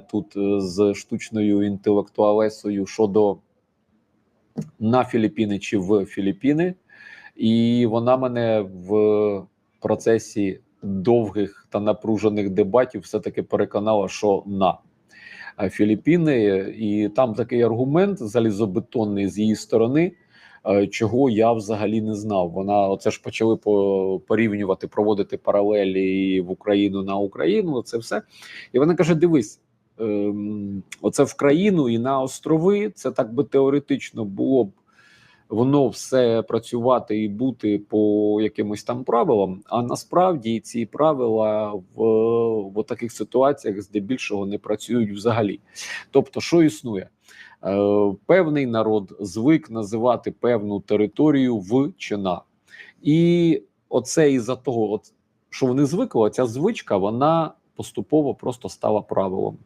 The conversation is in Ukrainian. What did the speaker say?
тут е, з штучною інтелектуалесою щодо на Філіппіни чи в Філіппіни, і вона мене в процесі довгих та напружених дебатів все-таки переконала, що на е, Філіппіни, і там такий аргумент залізобетонний з її сторони. е, Чого я взагалі не знав. Вона оце ж почали по- порівнювати, проводити паралелі в Україну на Україну. Це все. І вона каже: дивись, оце в країну і на острови. Це так би теоретично було б воно все працювати і бути по якимось там правилам. А насправді ці правила в, в таких ситуаціях здебільшого не працюють взагалі. Тобто, що існує? Е, певний народ звик називати певну територію в чи на. І оце із-за того, от, що вони звикли, ця звичка, вона поступово просто стала правилом.